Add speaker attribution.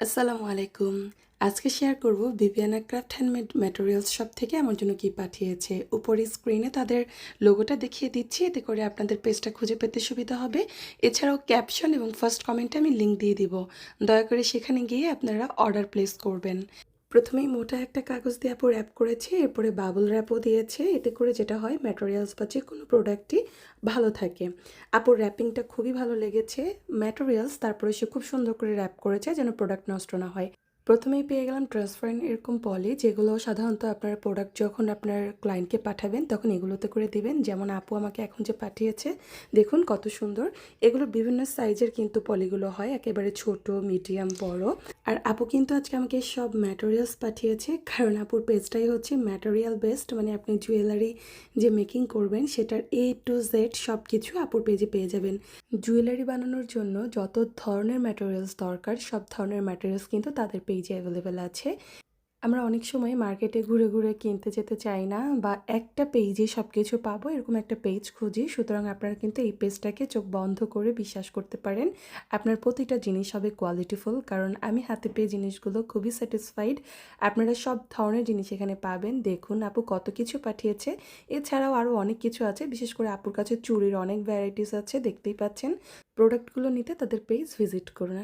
Speaker 1: আসসালামু আলাইকুম। আজকে শেয়ার করব Bibiana craft handmade materials shop থেকে আমার জন্য কি পাঠিয়েছে। উপরে স্ক্রিনে তাদের লোগোটা দেখিয়ে দিচ্ছি। এতে করে আপনাদের পেজটা খুঁজে পেতে সুবিধা হবে। এছাড়াও ক্যাপশন এবং ফার্স্ট কমেন্টে আমি লিঙ্ক দিয়ে দিব। দয়া করে সেখানে গিয়ে আপনারা অর্ডার প্লেস করবেন। প্রথমেই মোটা একটা কাগজ দিয়ে আপু র্যাপ করেছে, এরপরে বাবল র্যাপও দিয়েছে। এতে করে যেটা হয় ম্যাটেরিয়ালস বা যে কোনো প্রোডাক্টই ভালো থাকে। আপুর র্যাপিংটা খুবই ভালো লেগেছে। ম্যাটেরিয়ালস তারপরে সে খুব সুন্দর করে র্যাপ করেছে যেন প্রোডাক্ট নষ্ট না হয়। প্রথমেই পেয়ে গেলাম ট্রান্সপারেন্ট এরকম পলি যেগুলো সাধারণত আপনার প্রোডাক্ট যখন আপনার ক্লায়েন্টকে পাঠাবেন, তখন এগুলোতে করে দিবেন। যেমন আপু আমাকে এখন যে পাঠিয়েছে, দেখুন কত সুন্দর। এগুলো বিভিন্ন সাইজের কিন্তু পলিগুলো হয়, একেবারে ছোট মিডিয়াম বড়। আর আপু কিন্তু আজকে আমাকে সব ম্যাটেরিয়ালস পাঠিয়েছে, কারণ আপুর পেজটাই হচ্ছে ম্যাটেরিয়াল বেসড মানে আপনি জুয়েলারি যে মেকিং করবেন, সেটার এ টু জেড সব কিছু আপুর পেজে পেয়ে যাবেন। জুয়েলারি বানানোর জন্য যত ধরনের ম্যাটেরিয়ালস দরকার, সব ধরনের ম্যাটেরিয়ালস কিন্তু তাদের পেজে অ্যাভেলেবেল আছে। আমরা অনেক সময় মার্কেটে ঘুরে ঘুরে কিনতে যেতে চাই না বা একটা পেজে সব কিছু পাবো, এরকম একটা পেজ খুঁজি। সুতরাং আপনারা কিন্তু এই পেজটাকে চোখ বন্ধ করে বিশ্বাস করতে পারেন। আপনার প্রতিটা জিনিস হবে কোয়ালিটিফুল কারণ আমি হাতে পেয়ে জিনিসগুলো খুবই স্যাটিসফাইড আপনারা সব ধরনের জিনিস এখানে পাবেন। দেখুন, আপু কত কিছু পাঠিয়েছে। এছাড়াও আরও অনেক কিছু আছে। বিশেষ করে আপুর কাছে চুড়ির অনেক ভ্যারাইটিস আছে, দেখতেই পাচ্ছেন। প্রোডাক্টগুলো নিতে তাদের পেজ ভিজিট করুন।